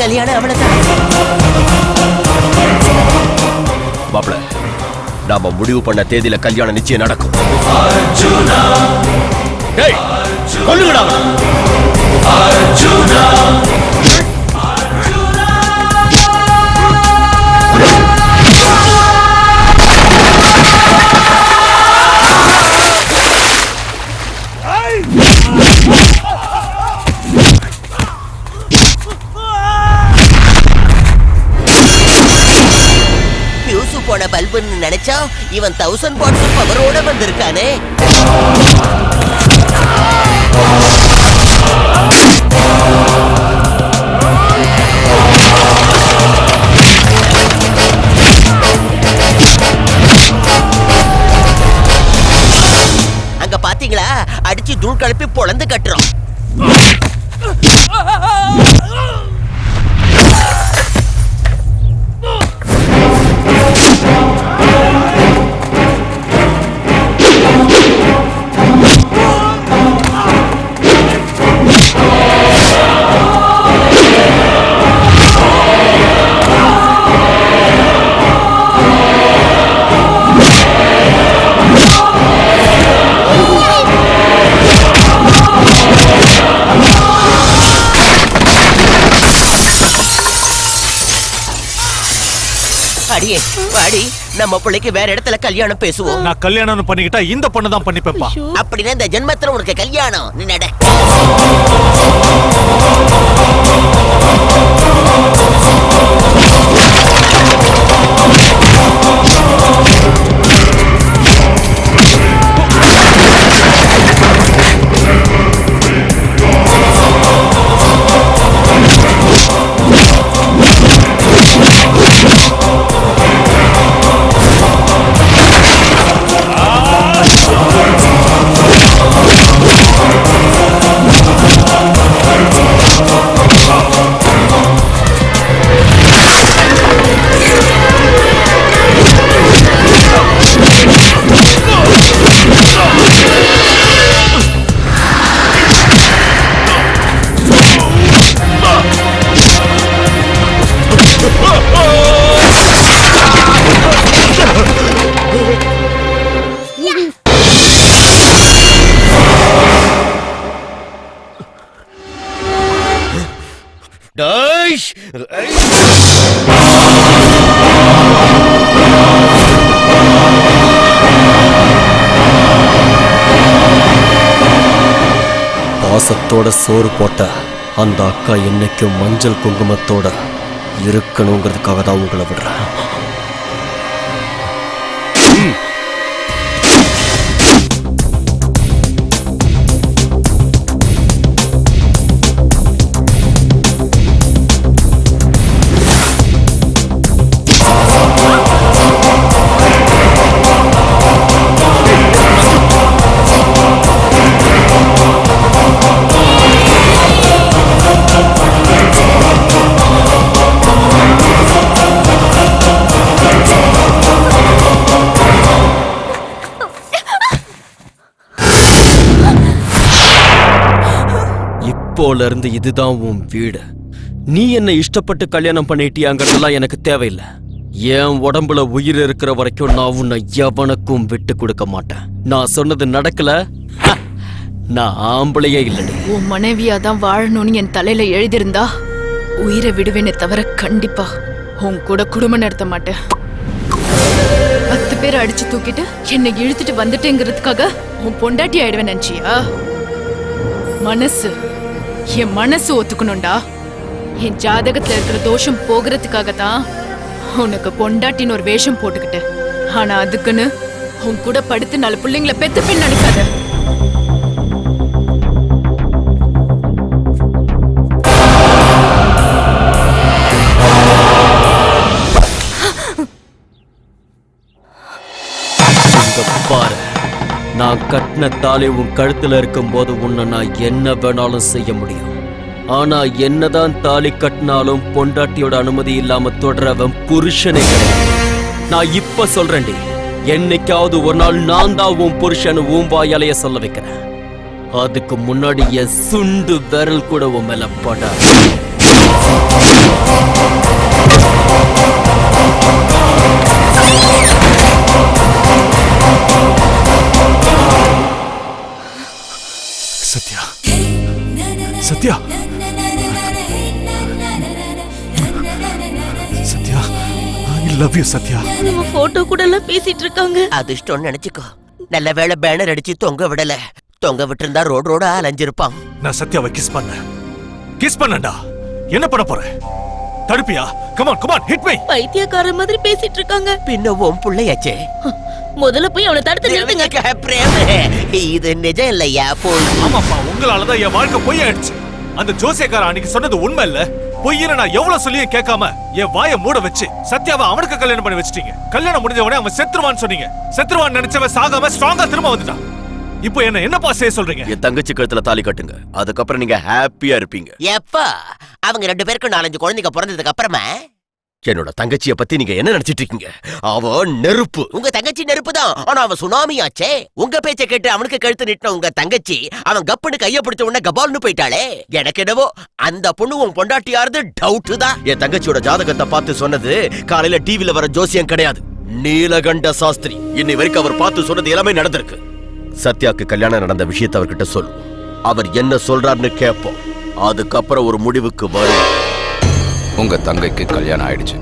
கல்யாணம் அவ்வளவுதான். மாப்பிள நாம முடிவு பண்ண தேதியில கல்யாணம் நிச்சயம் நடக்கும். டேய், கொல்லுங்கடா. பல்புன்னு நினைச்சா இவன் தௌசண்ட் வாட்ஸ் பவரோட வந்திருக்கானே. அங்க பாத்தீங்களா? அடிச்சு தூள் கலப்பி பொழந்து கட்டுறோம். பாடி நம்ம பிள்ளைக்கு வேற இடத்துல கல்யாணம் பேசுவோம். நான் கல்யாணம் பண்ணிக்கிட்டா இந்த பொண்ணு தான் பண்ணிப்பேப்பா அப்படின்னா இந்த ஜென்மத்துல உனக்கு கல்யாணம். நீ நட. பாசத்தோட சோறு போட்ட அந்த அக்கா என்னைக்கும் மஞ்சள் குங்குமத்தோட இருக்கணுங்கிறதுக்காக தான் உங்களை விடுறேன். இப்போல இருந்து இதுதான் உன் வீடு. நீ என்ன இஷ்டப்பட்டு கல்யாணம் பண்ணிட்டியாங்கிறதெல்லாம் எனக்கு தேவையில்லை. என் உடம்புல உயிர் இருக்கிற வரைக்கும் நான் உன்னை எவனுக்கும் விட்டு கொடுக்க மாட்டேன். நான் சொன்னது நடக்கல. நான் ஆம்பளையே இல்லடி. உன் மனைவியா தான் வாழணும்னு என் தலையில எழுதியிருந்தா உயிரை விடுவேனே தவிர கண்டிப்பா உன் கூட குடும்பம் நடத்த மாட்டேன். பத்து பேர் அடிச்சு தூக்கிட்டு என்னை இழுத்துட்டு வந்துட்டேங்கிறதுக்காக உன் பொண்டாட்டி ஆயிடுவேன் நினைச்சியா? மனசு. என் மனசு ஒத்துக்கணும்டா. என் ஜாதகத்துல இருக்கிற தோஷம் போகிறதுக்காக தான் உனக்கு பொண்டாட்டின்னு ஒரு வேஷம் போட்டுக்கிட்டு ஆனா அதுக்குன்னு உன் கூட படுத்து நாலு பிள்ளைங்கள பெத்து பெண் நினைக்காத நான் கட்டின தாலி உன் கழுத்துல இருக்கும்போது உன்னை நான் என்ன வேணாலும் செய்ய முடியும். ஆனா என்னதான் தாலி கட்டினாலும் பொண்டாட்டியோட அனுமதி இல்லாம தொடரவன் புருஷனே கிடையாது. நான் இப்ப சொல்றேன்டி என்னைக்காவது ஒரு நாள் நான் தான் உன் புருஷன் உன் வாயாலைய சொல்ல வைக்கிறேன். அதுக்கு முன்னாடி என் சுண்டு விரல் கூட உன் மேல பட Sathya Sathya I love you Sathya நம்ம போட்டோ கூட எல்லாம் பேசிட்டு இருக்காங்க அதிர்ஷ்டம்னு நினைச்சுக்கோ நல்ல வேளை பேனர் அடிச்சு தொங்க விடல தொங்க விட்டிருந்தா ரோடு ரோடா அலைஞ்சிருப்பான் நான் சத்யாவை கிஸ் பண்ணேன் கிஸ் பண்ணேன்டா என்ன பண்ண போற தடுப்பியா? Come on come on hit me பைத்தியக்கார மாதிரி பேசிட்டு இருக்காங்க. பின்ன உன் பிள்ளையாச்சே. முதல்ல போய் அவனை தடுத்து நிறுத்துங்க. பிரேம இது நிஜம் இல்லையா போய். ஆமாப்பா உங்களாலதான் என் வாழ்க்கை பொய் ஆயிடுச்சு அந்த ஜோசியக்கார அன்னைக்கு சொன்னது உண்மை இல்ல. பொய்யன நான் எவ்வளவு சொல்லியும் கேட்காம என் வாயை மூட வச்சு சத்யாவை அவனுக்கு கல்யாணம் பண்ணி வச்சிட்டீங்க. கல்யாணம் முடிஞ்ச உடனே அவன் செத்துருவான்னு சொன்னீங்க. செத்துருவான்னு நினைச்சவன் சாகாம ஸ்ட்ராங்கா திரும்ப வந்துட்டான். இப்போ என்ன என்னப்பா செய்ய சொல்றீங்க? என் தங்கச்சி கழுத்துல தாலி கட்டுங்க. அதுக்கப்புறம் நீங்க ஹாப்பியா இருப்பீங்க. எப்பா அவங்க ரெண்டு பேருக்கும் நாலஞ்சு குழந்தைங்க பிறந்ததுக்கு அப்புறமா? என்னோட தங்கச்சிய பத்தி நீங்க என்ன நினைச்சிட்டு இருக்கீங்க? அவ நெருப்பு. உங்க தங்கச்சி நெருப்பு தான். ஆனா அவன் சுனாமி ஆச்சே. உங்க பேச்ச கேட்டு அவனுக்கு கழுத்து நிட்டின உங்க தங்கச்சி அவன் கப்புன்னு கைய பிடிச்ச உடனே கபால்னு போயிட்டாளே. எனக்கு என்னவோ அந்த பொண்ணு உன் பொண்டாட்டியாருது டவுட் தான். என் தங்கச்சியோட ஜாதகத்தை பார்த்து சொன்னது காலையில டிவில வர ஜோசியம் கிடையாது. நீலகண்ட சாஸ்திரி. இன்னை வரைக்கும் அவர் பார்த்து சொன்னது எல்லாமே நடந்திருக்கு. சத்யாக்கு கல்யாணம் நடந்த விஷயத்தை அவர்கிட்ட சொல்லு அவர் என்ன சொல்றாருன்னு கேட்போம் அதுக்கப்புறம் ஒரு முடிவுக்கு வரும் உங்க தங்கைக்கு கல்யாணம் ஆயிடுச்சு.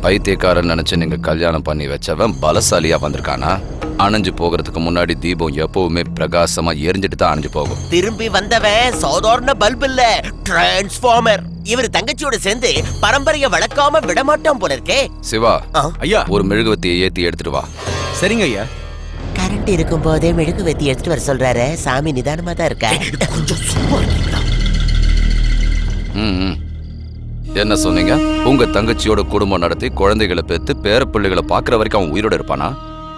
பைத்தியக்காரன் நினைச்சு நீங்க கல்யாணம் பண்ணி வச்சவன் பலசாலியா வந்திருக்கானா? அணைஞ்சு போகிறதுக்கு முன்னாடி தீபம் எப்பவுமே பிரகாசமா எரிஞ்சிட்டு தான் அணைஞ்சு போகும். திரும்பி வந்தவன் சாதாரண பல்ப் இல்ல டிரான்ஸ்ஃபார்மர் இவர் தங்கச்சியோட சேர்ந்து பரம்பரைய வளர்க்காம விடமாட்டான் போல இருக்கே. சிவா. ஐயா. ஒரு மெழுகுவத்தியை ஏத்தி எடுத்துட்டு வா. சரிங்க ஐயா. கரண்ட் இருக்கும் போதே மெழுகு வெத்தி எடுத்துட்டு வர சொல்றாரு. சாமி நிதானமா தான் இருக்க கொஞ்சம் சும்மா இருக்கீங்களா? ம், ம். என்ன சொன்னீங்க? உங்க தங்கச்சியோட குடும்பம் நடத்தி குழந்தைகளை பெத்து பேர பிள்ளைகளை பாக்குற வரைக்கும் அவன் உயிரோட இருப்பானா?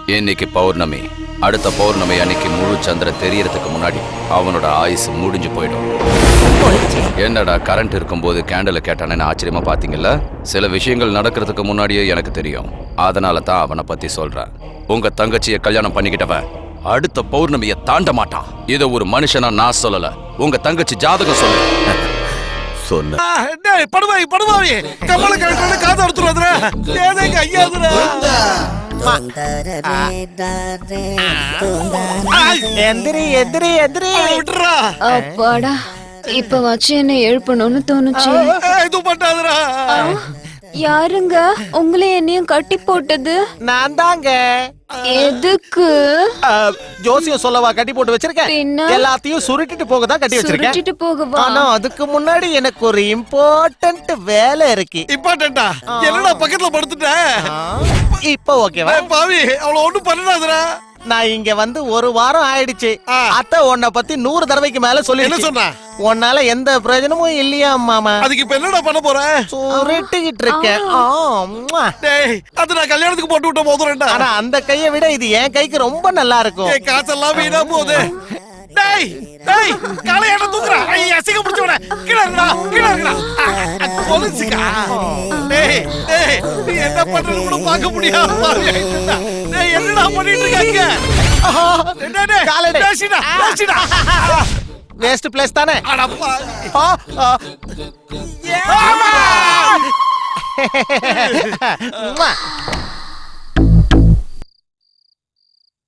இன்னைக்கு பௌர்ணமி. அடுத்த பௌர்ணமி அன்னைக்கு முழு சந்திரன் தெரியறதுக்கு முன்னாடி அவனோட ஆயுசு முடிஞ்சு போயிடும். போயிடுச்சு. என்னடா கரண்ட் இருக்கும்போது கேண்டலை கேட்டானேன்னு ஆச்சரியமா பாத்தீங்கல்ல? சில விஷயங்கள் நடக்கிறதுக்கு முன்னாடியே எனக்கு தெரியும். அதனால தான் அவனை பத்தி சொல்றேன். உங்க தங்கச்சியை கல்யாணம் பண்ணிக்கிட்டவன் அடுத்த பௌர்ணமியை தாண்ட மாட்டான். இதை ஒரு மனுஷனா நான் சொல்லல. உங்க தங்கச்சி ஜாதகம் சொல்லு. சொன்ன டேய் படுவாய் படுவாய் கமல கழுத்துல காது அறுத்துறாதுடா ஏதேங்க ஐயாதுடா எந்திரி எந்திரி எந்திரி. விட்டுறா அப்பாடா இப்ப வச்சு என்ன எழுப்பணும்னு தோணுச்சு. இது பண்ணாதடா யாருங்க? உங்களை என்னையும் கட்டி போட்டது? நான் தாங்க எதுக்கு ஜோசியம் சொல்லவா கட்டி போட்டு வச்சிருக்கேன்? எல்லாத்தையும் சுருட்டிட்டு போக தான் கட்டி வச்சிருக்கேன். சுருட்டிட்டு போகவா? ஆனா அதுக்கு முன்னாடி எனக்கு ஒரு இம்பார்ட்டன்ட் வேலை இருக்கு. இம்பார்ட்டண்டா என்னடா பக்கத்துல படுத்துட்ட? இப்போ ஓகேவா பாவி அவள ஒண்ணும் பண்ணாதடா நான் இங்க வந்து ஒரு வாரம் ஆயிடுச்சு. அத்தை உன்னை பத்தி நூறு தடவைக்கு மேல சொல்லி என்ன சொன்னா? உன்னால எந்த பிரயோஜனமும் இல்லையா மாமா? அதுக்கு இப்ப என்னடா பண்ண போற? சுருட்டிக்கிட்டு இருக்கேன். ஆ, ம்மா. டேய் அது நான் கல்யாணத்துக்கு போட்டு விட்ட போதுறேன்டா ஆனா அந்த கையை விட இது என் கைக்கு ரொம்ப நல்லா இருக்கும். காசெல்லாம் வீணா போகுது. டேய் டேய் காலை ஏட்ட தூக்குறா ஐய் அசிங்க பிடிச்சவன கீழ இருக்கடா கீழ இருக்கடா டேய் டேய் நீ என்ன பண்றது கூட பார்க்க முடியாம பாரு டேய் என்னடா பண்ணிட்டு இருக்காங்க டேய் டேய் காலடி. பேசிடா பேசிடா. வேஸ்ட் பிளேஸ் தானே? அடப்பா ஆ,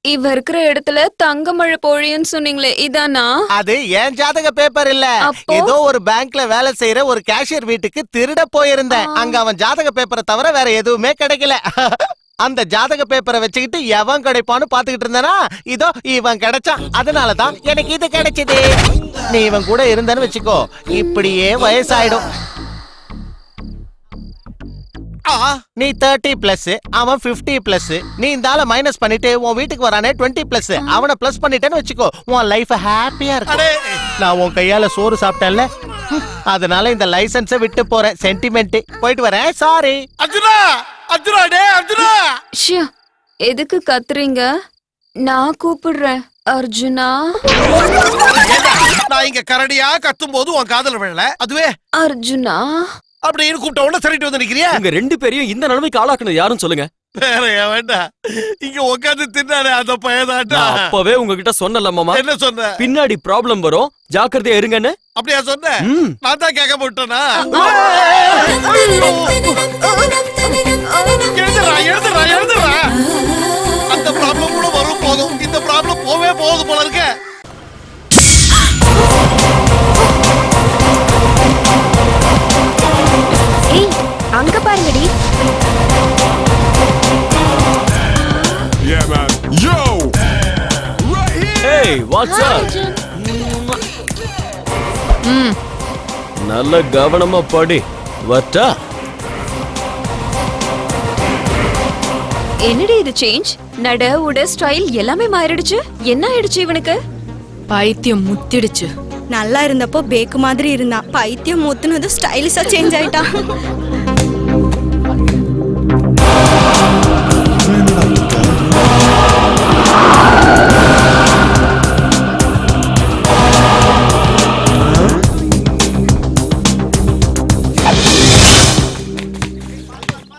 இவ இருக்கிற இடத்துல தங்க மழை பொழியுன்னு சொன்னீங்களே இதானா? அது என் ஜாதக பேப்பர் இல்ல. அப்போ? ஏதோ ஒரு பேங்க்ல வேலை செய்யற ஒரு கேஷியர் வீட்டுக்கு திருட போயிருந்தேன். அங்க அவன் ஜாதக பேப்பரை தவிர வேற எதுவுமே கிடைக்கல. அந்த ஜாதக பேப்பரை வச்சுக்கிட்டு எவன் கிடைப்பான்னு பாத்துக்கிட்டு இருந்தனா இதோ இவன் கிடைச்சான். அதனாலதான் எனக்கு இது கிடைச்சது. நீ இவன் கூட இருந்தன்னு வச்சுக்கோ இப்படியே வயசாயிடும். நீ தேர்ட்டி பிளஸ் அவன் 50 பிளஸ் நீ இந்த ஆள மைனஸ் பண்ணிட்டு உன் வீட்டுக்கு வரானே டுவெண்ட்டி பிளஸ் அவனை பிளஸ் பண்ணிட்டேன்னு வச்சுக்கோ. உன் லைஃப் ஹாப்பியா இருக்கும். அடே. நான் உன் கையால சோறு சாப்பிட்டேன்ல. அதனால இந்த லைசன்ஸை விட்டு போறேன். சென்டிமெண்ட் போயிட்டு வரேன். சாரி அர்ஜுனா! அர்ஜுனா டே அர்ஜுனா! ஷ்யா, எதுக்கு கத்துறீங்க? நான் கூப்பிடுறேன். அர்ஜுனா? நான் இங்க கரடியா கத்தும் போது உன் காதல விழல. அதுவே. அர்ஜுனா? அப்படின்னு கூப்பிட்ட உடனே சரிட்டு வந்து நிக்கிறியா? உங்க ரெண்டு பேரையும் இந்த நிலைமைக்கு ஆளாக்குனது யாரும் சொல்லுங்க. வேற ஏன் வேண்டாம் இங்க உட்காந்து தின்னானே அந்த பையதாட்டா? நான் அப்பவே உங்ககிட்ட சொன்னல மாமா. என்ன சொன்ன? பின்னாடி ப்ராப்ளம் வரும். ஜாக்கிரதையா இருங்கன்னு. அப்படியா சொன்ன? ம். நான் தான் கேட்க போட்டேனா எழுதுறா எழுதுறா எழுதுறா அந்த ப்ராப்ளம் கூட வரும் போதும். இந்த ப்ராப்ளம் போவே போகுது போல இருக்க. அங்க பாருங்கடி. Yeah, man. Yo! Right here! ஏய் வாட்ஸ் அப் நல்ல கவனமா படி. வட்டா என்னடி இது சேஞ்ச் நட உட ஸ்டைல் எல்லாமே மாறிடுச்சு. என்ன ஆயிடுச்சு இவனுக்கு? பைத்தியம் முத்திடுச்சு. நல்லா இருந்தப்போ பேக்கு மாதிரி இருந்தான். பைத்தியம் முத்துனது ஸ்டைலிஷா சேஞ்ச் ஆயிட்டான்.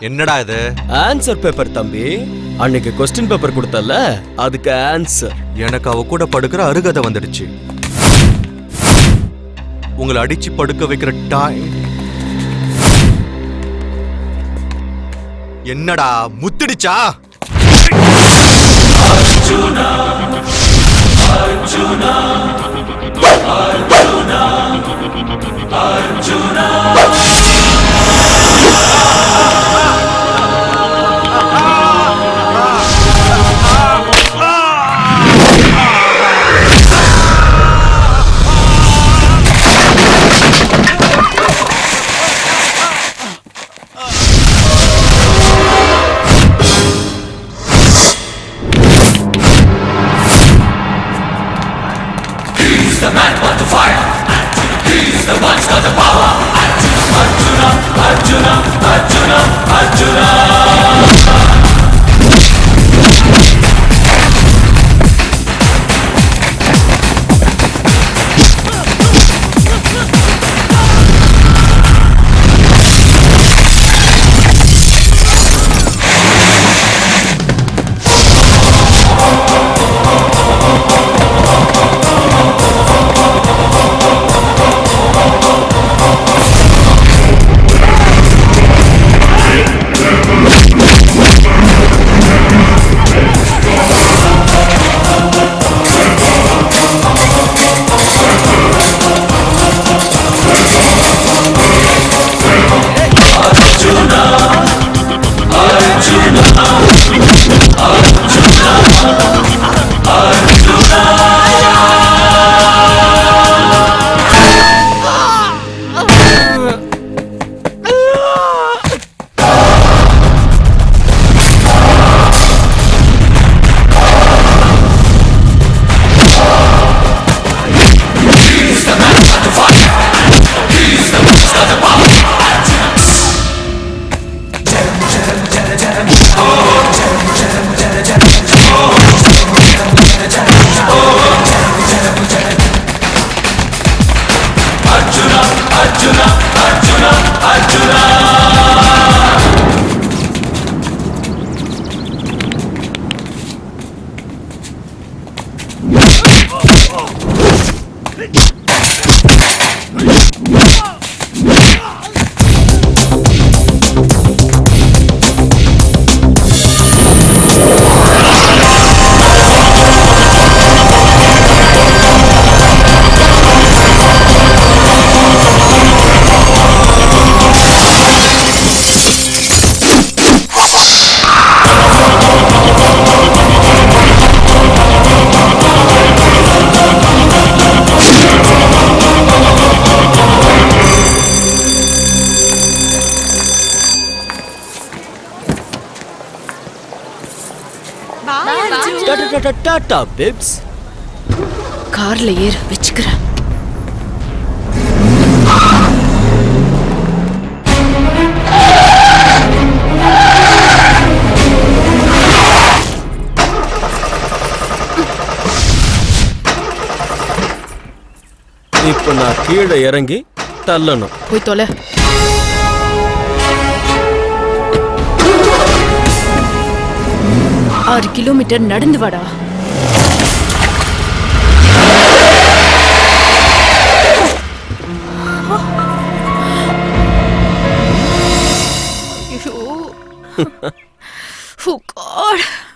என்னடா இது? ஆன்சர் பேப்பர் தம்பி. அன்னைக்கு கொஸ்டின் பேப்பர் கொடுத்தல அதுக்கு ஆன்சர் எனக்கு அவ கூட படுக்கிற அருகதை வந்துடுச்சு. உங்களை அடிச்சு படுக்க வைக்கிற டாய் என்னடா முத்திடுச்சா? He's the man, tata babes. கார்ல ஏறு வச்சுக்கிறேன். இப்போ நான் கீழே இறங்கி தள்ளணும். போய் தொலை. ஆறு கிலோமீட்டர் நடந்து வாடா. Oh God.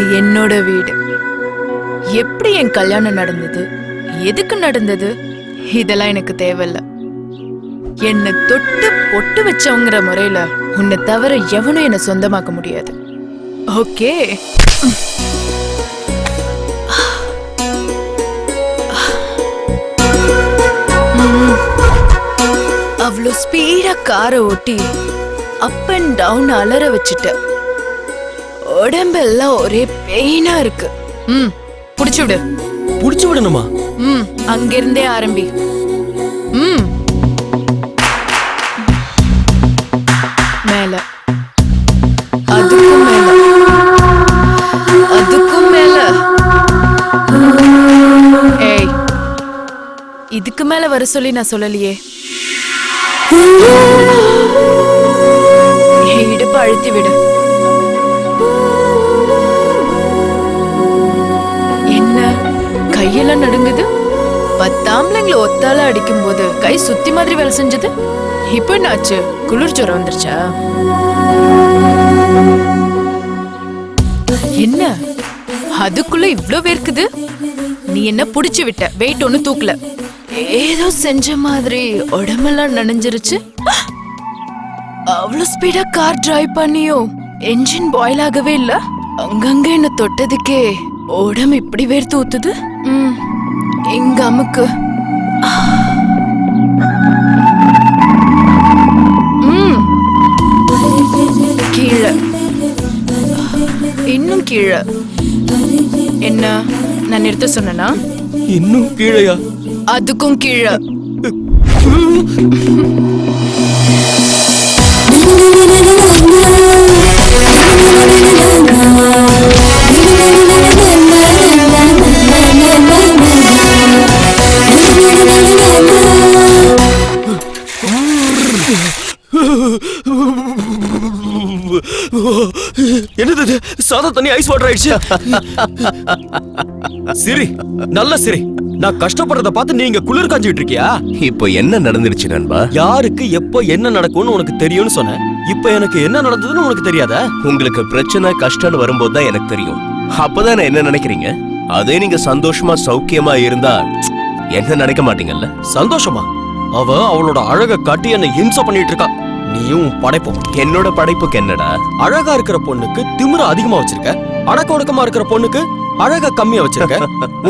இது என்னோட வீடு. எப்படி என் கல்யாணம் நடந்தது? எதுக்கு நடந்தது? இதெல்லாம் எனக்கு தேவையில்ல. என்னை தொட்டு பொட்டு வச்சவங்கிற முறையில உன்னை தவிர எவனும் என்னை சொந்தமாக்க முடியாது. ஓகே? அவ்வளோ ஸ்பீடா காரை ஓட்டி அப் அண்ட் டவுன் அலற வச்சுட்டேன். உடம்பெல்லாம் ஒரே பெயினா இருக்கு. ம் புடிச்சு விடு. புடிச்சு விடணுமா? ம் அங்கிருந்தே ஆரம்பி. ம். மேல. அதுக்கும் மேல. அதுக்கும் மேல. ஏய் இதுக்கு மேல வர சொல்லி நான் சொல்லலையே. இடுப்பு அழுத்தி விடு. கையெல்லாம் நடுங்குது? பத்தாம்பளைங்களை ஒத்தால அடிக்கும் போது கை சுத்தி மாதிரி வேலை செஞ்சது? இப்போ என்னாச்சு? குளிர் ஜுரம் வந்துருச்சா? என்ன? அதுக்குள்ள இவ்ளோ வேர்க்குது? நீ என்ன புடிச்சு விட்ட? வெயிட் ஒண்ணு தூக்கல. ஏதோ செஞ்ச மாதிரி உடம்பெல்லாம் நனைஞ்சிருச்சு. அவ்வளவு ஸ்பீடா கார் டிரைவ் பண்ணியோ என்ஜின் பாயில் ஆகவே இல்ல. அங்கங்க என்ன தொட்டதுக்கே. உடம்பு இப்படி வேர்த்து ஊத்துது? ம், இங்க அமுக்கு. ம், கீழே. இன்னும் கீழே. என்ன நான் நிறுத்த சொன்னனா? இன்னும் கீழையா? அதுக்கும் கீழே. என்னது இது? சாதா தண்ணி ஐஸ் வாட்டர் ஆயிடுச்சு. சிரி நல்ல சிரி. நான் கஷ்டப்படுறத பார்த்து நீங்க குளிர் காஞ்சிட்டு இருக்கியா? இப்போ என்ன நடந்துருச்சு நண்பா? யாருக்கு எப்போ என்ன நடக்கும்னு உனக்கு தெரியும்னு சொன்னேன். இப்போ எனக்கு என்ன நடந்ததுன்னு உனக்கு தெரியாதா? உங்களுக்கு பிரச்சனை கஷ்டம்னு வரும்போது தான் எனக்கு தெரியும். அப்பதான் என்ன நினைக்கிறீங்க? அதே நீங்க சந்தோஷமா சௌக்கியமா இருந்தா என்ன நினைக்க மாட்டீங்கல்ல? சந்தோஷமா? அவ அவளோட அழக காட்டி என்னை ஹிம்சை பண்ணிட்டு இருக்கா. நீயும் படைப்போம். என்னோட படைப்புக்கு என்னடா? அழகா இருக்கிற பொண்ணுக்கு திமிர அதிகமா வச்சிருக்க? அடக்க ஒடுக்கமா இருக்கிற பொண்ணுக்கு அழகா கம்மியா வச்சிருக்க?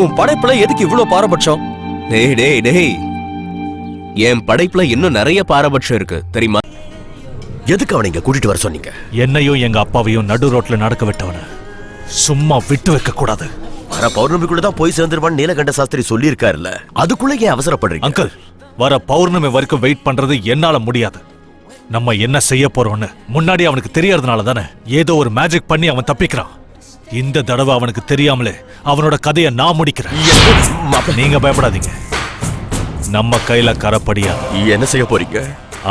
உன் படைப்புல எதுக்கு இவ்வளவு பாரபட்சம்? டேய் டேய் டேய். என் படைப்புல இன்னும் நிறைய பாரபட்சம் இருக்கு தெரியுமா? எதுக்கு அவனை இங்க கூட்டிட்டு வர சொன்னீங்க? என்னையும் எங்க அப்பாவையும் நடு ரோட்ல நடக்க விட்டவன சும்மா விட்டு வைக்க கூடாது. வர பௌர்ணமிக்குள்ள தான் போய் சேர்ந்துருவான்னு நீலகண்ட சாஸ்திரி சொல்லியிருக்காருல்ல. அதுக்குள்ள ஏன் அவசரப்படுறீங்க? அங்கிள் வர பௌர்ணமி வரைக்கும் வெயிட் பண்றது என்னால முடியாது. நம்ம என்ன செய்ய போறோம்னு முன்னாடி அவனுக்கு தெரியறதுனால தானே ஏதோ ஒரு மேஜிக் பண்ணி அவன் தப்பிக்கிறான். இந்த தடவை அவனுக்கு தெரியாமலே அவனோட கதையை நான் முடிக்கிறேன். நீங்க பயப்படாதீங்க. நம்ம கையில கரப்படியாது என்ன செய்ய போறீங்க?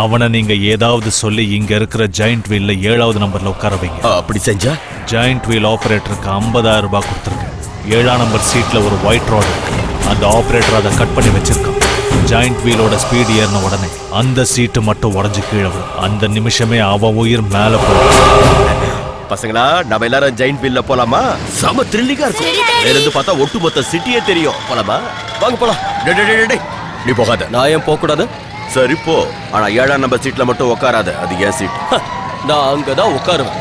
அவனை நீங்க ஏதாவது சொல்லி இங்க இருக்கிற ஜாயிண்ட் வீல்ல ஏழாவது நம்பர்ல உட்கார வைங்க. அப்படி செஞ்சா? ஜாயிண்ட் வீல் ஆபரேட்டருக்கு 50000 ரூபாய் கொடுத்துருக்கேன். ஏழாம் நம்பர் சீட்ல ஒரு ஒயிட் ராட் இருக்கு. அந்த ஆபரேட்டர் அதை கட் பண்ணி வச்சிருக்கான். ஜாயிண்ட் வீலோட ஸ்பீடு ஏறின உடனே அந்த சீட்டு மட்டும் உடஞ்சு கீழே அந்த நிமிஷமே அவன் உயிர் மேல போகும். பசங்களா நம்ம எல்லாரும் ஜெயின் வீல்ல போலாமா? செம த்ரில்லிங்கா இருக்கும். இருந்து பார்த்தா ஒட்டுமொத்த சிட்டியே தெரியும். போலாமா? வாங்க போலாம். நீ போகாத. நான் ஏன் போக கூடாது சரி போ. ஆனா ஏழாம் நம்பர் சீட்ல மட்டும் உட்காராத அது ஏன் சீட் நான் அங்கதான் உட்காருவேன்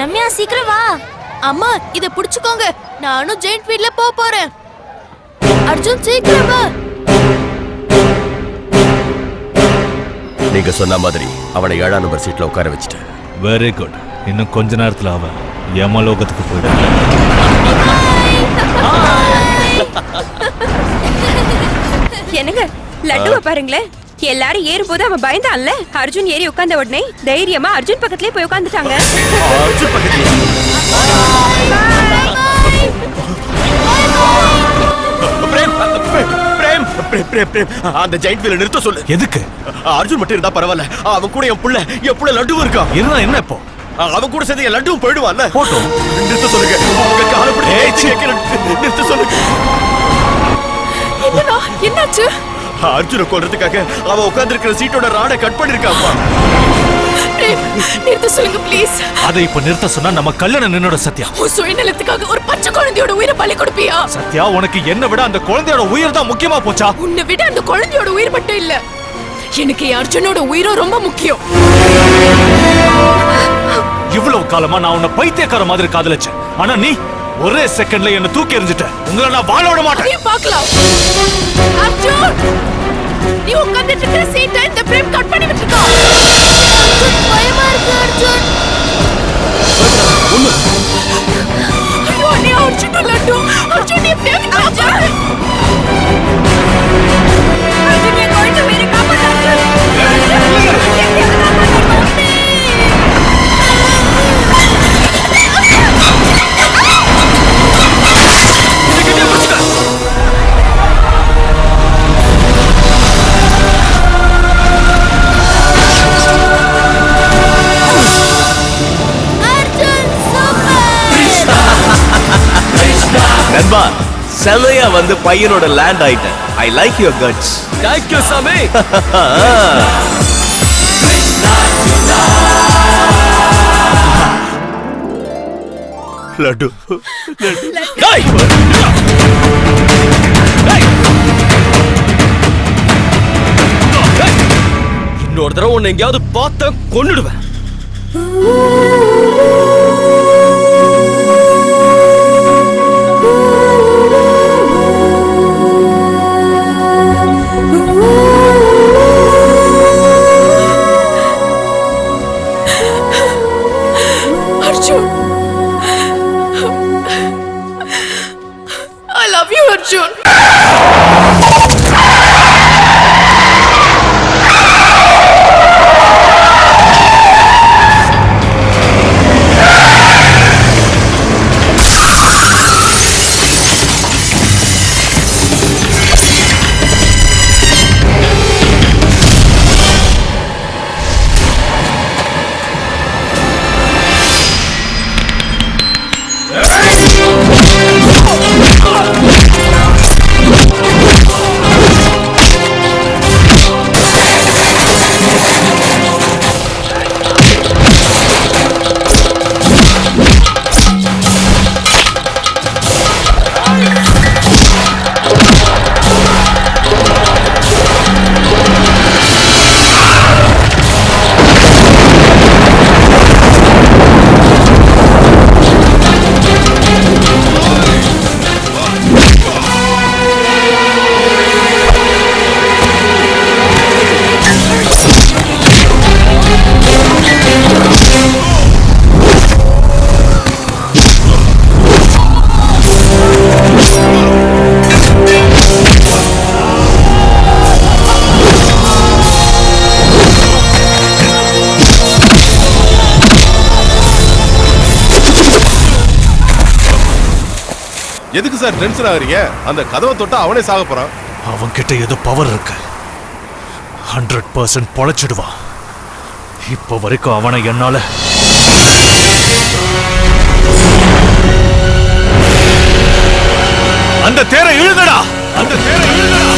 ரம்யா சீக்கிரம் வா. அம்மா இத புடிச்சுக்கோங்க. நானும் ஜெயிண்ட் வீல்ல போக போறேன். அர்ஜுன் சீக்கிரம். வா நீங்க சொன்ன மாதிரி அவனை ஏழாம் நம்பர் சீட்ல உட்கார வச்சுட்டேன். வெரி குட் இன்னும் கொஞ்ச நேரத்துல அவன் யமலோகத்துக்கு போயிடும் என்னங்க லட்டுவை பாருங்களேன். எல்லாரும் ஏறும்போது அவன் பயந்தான்ல. அர்ஜுன் ஏறி உட்கார்ந்த உடனே தைரியமா அர்ஜுன் பக்கத்துலயே போய் உட்கார்ந்துட்டாங்க. பிரேம் அந்த ஜெயிண்ட் வீல நிறுத்த சொல்லு. எதுக்கு? அர்ஜுன் மட்டும் இருந்தா பரவாயில்ல. அவன் கூட என் புள்ள என் புள்ள லட்டுவும் இருக்கான் இருந்தா என்ன இப்போ? அவன் கூட சேர்ந்து என் லட்டுவும் போயிடுவான்ல. போட்டும். நிறுத்த சொல்லுங்க. உங்க காலை பிடிச்சு. நிறுத்த சொல்லுங்க. என்னாச்சு? அர்ஜுனை கொல்றதுக்காக அவன் உட்கார்ந்திருக்கிற சீட்டோட ராடை கட் பண்ணிருக்காப்பா நிறுத்த. சொல்லுங்க ப்ளீஸ் அதை இப்ப நிறுத்த சொன்னா நம்ம கல்யாணம் நின்னோட சத்யா. உன் சுயநலத்துக்காக ஒரு பச்சை குழந்தையோட உயிரை பலி கொடுப்பியா? சத்யா உனக்கு என்ன விட அந்த குழந்தையோட உயிர் தான் முக்கியமா போச்சா? உன்னை விட அந்த குழந்தையோட உயிர் மட்டும் இல்ல. எனக்கு என் அர்ஜுனோட உயிரும் ரொம்ப முக்கியம். இவ்வளவு காலமா நான் உன்னை பைத்தியக்கார மாதிரி காதலிச்சேன். ஆனா நீ ஒரே செகண்ட்ல என்ன தூக்கி எறிஞ்சிட்ட. உங்களை நான் வாழ விட மாட்டேன். பார்க்கலாம். அர்ஜுன் நீ உட்கார்ந்துட்டு இருக்கிற சீட்டை இந்த பிரேம் கட் பண்ணி விட்டுருக்கான் செல்லையா வந்து பையனோட லேண்ட் ஆயிட்டேன். I like your guts thank you சாமி லட்டு! டேய்! இன்னொரு தடவை உன்னை எங்கேயாவது பார்த்த கொன்னுடுவேன். எதுக்கு சார் டென்ஷன் ஆகுறீங்க? அந்த கதவை தொட்டா அவனே சாக போறான். அவன்கிட்ட ஏதோ பவர் இருக்கு. ஹண்ட்ரட் பர்சன்ட் பொழைச்சிடுவான் இப்போ வரைக்கும் அவனை என்னால அந்த தேரை இழுங்கடா. அந்த தேரை இழுங்கடா.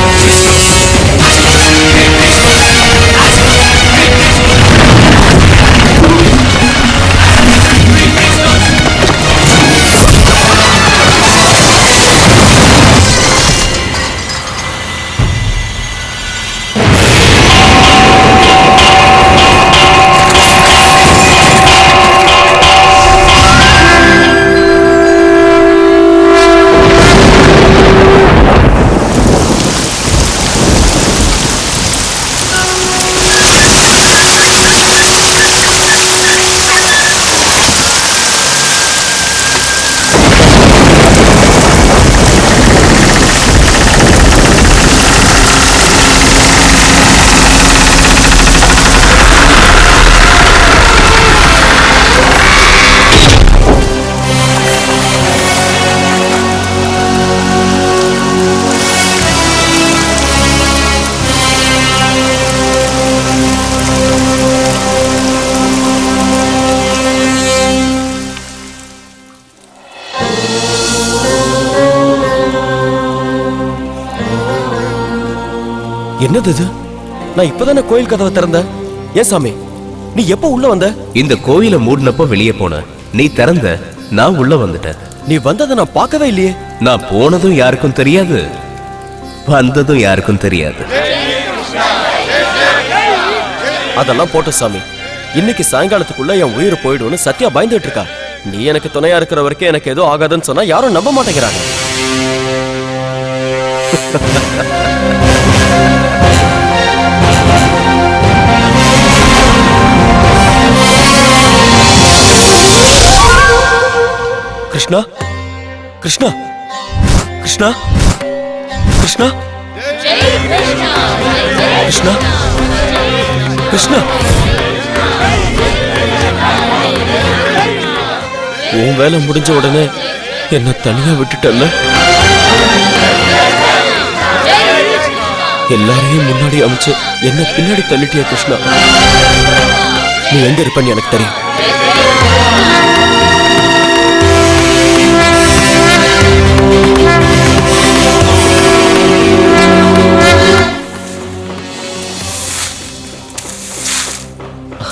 என்னது இது? நான் இப்பதானே கோயில் கதவை திறந்தேன். ஏன் சாமி நீ எப்போ உள்ள வந்த? இந்த கோயிலை மூடினப்போ வெளியே போன. நீ திறந்த நான் உள்ள வந்துட்டேன். நீ வந்ததை நான் பார்க்கவே இல்லையே. நான் போனதும் யாருக்கும் தெரியாது. வந்ததும் யாருக்கும் தெரியாது. அதெல்லாம் போட்ட சாமி இன்னைக்கு சாயங்காலத்துக்குள்ள என் உயிர் போயிடும்னு சத்யா பயந்துட்டு இருக்கா. நீ எனக்கு துணையா இருக்கிற வரைக்கும் எனக்கு எதுவும் ஆகாதுன்னு சொன்னா யாரும் நம்ப மாட்டேங்கிறாங்க. கிருஷ்ணா? கிருஷ்ணா? கிருஷ்ணா? கிருஷ்ணா? கிருஷ்ணா? கிருஷ்ணா? உன் வேலை முடிஞ்ச உடனே என்ன தனியா விட்டுட்டல்ல? எல்லாரையும் முன்னாடி அமைச்சு என்ன பின்னாடி தள்ளிட்டியா கிருஷ்ணா? நீ எங்க இருப்பன்னு எனக்கு தெரியும்.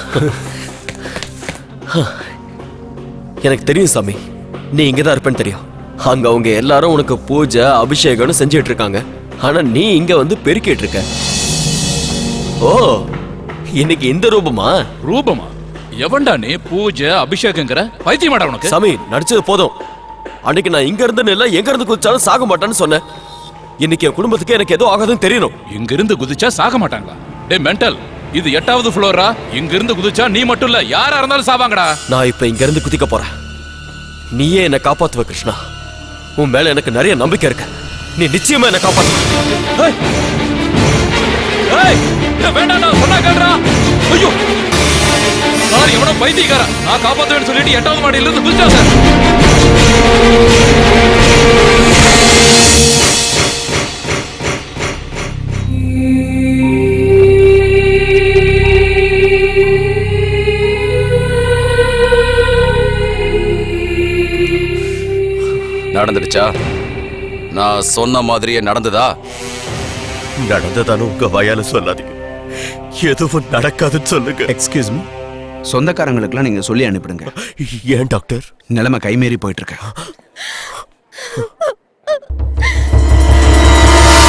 எனக்கு தெரியும் சாமி. நீ இங்க தான் இருப்பேன்னு தெரியும். அங்க அவங்க எல்லாரும் உனக்கு பூஜை அபிஷேகம்னு செஞ்சுட்டு இருக்காங்க. ஆனா நீ இங்க வந்து பெருக்கிட்டு இருக்க. ஓ இன்னைக்கு இந்த ரூபமா? ரூபமா? எவன்டா நீ பூஜை அபிஷேகங்கிற? பைத்தியமாடா உனக்கு. சாமி நடிச்சது போதும். அன்னைக்கு நான் இங்க இருந்து இல்ல எங்க இருந்து குதிச்சாலும் சாக மாட்டேன்னு சொன்னேன். இன்னைக்கு என் குடும்பத்துக்கு எனக்கு எதுவும் ஆகாதுன்னு தெரியணும். இங்க இருந்து குதிச்சா சாக மாட்டாங்களா? டேய் மென்டல் இது எட்டாவது ஃப்ளோரா இங்க இருந்து குதிச்சா நீ மட்டும் இல்ல. யாரா இருந்தாலும் சாவாங்கடா. நான் இப்ப இங்க இருந்து குதிக்க போறேன். நீயே என்ன காப்பாத்துவ கிருஷ்ணா. உன் மேல எனக்கு நிறைய நம்பிக்கை இருக்கு. நீ நிச்சயமா என்ன ஏய், வேண்டாம்டா. சொன்னா கேளுடா. ஐயோ! சார் எவனோ பைத்தியக்காரன். நான் காப்பாத்துவேன்னு சொல்லிட்டு எட்டாவது மாடியில இருந்து குதிச்சா சார். நடந்துடுச்சா? நான் சொன்ன மாதிரியே நடந்ததா? நடந்ததானு உங்க வாயால சொல்லாதீங்க. எதுவும் நடக்காதுன்னு சொல்லுங்க. எக்ஸ்கியூஸ் மீ சொந்தக்காரங்களுக்குலாம் நீங்க சொல்லி அனுப்பிடுங்க. ஏன் டாக்டர்? நிலைமை கைமீறி போயிட்டு இருக்கு.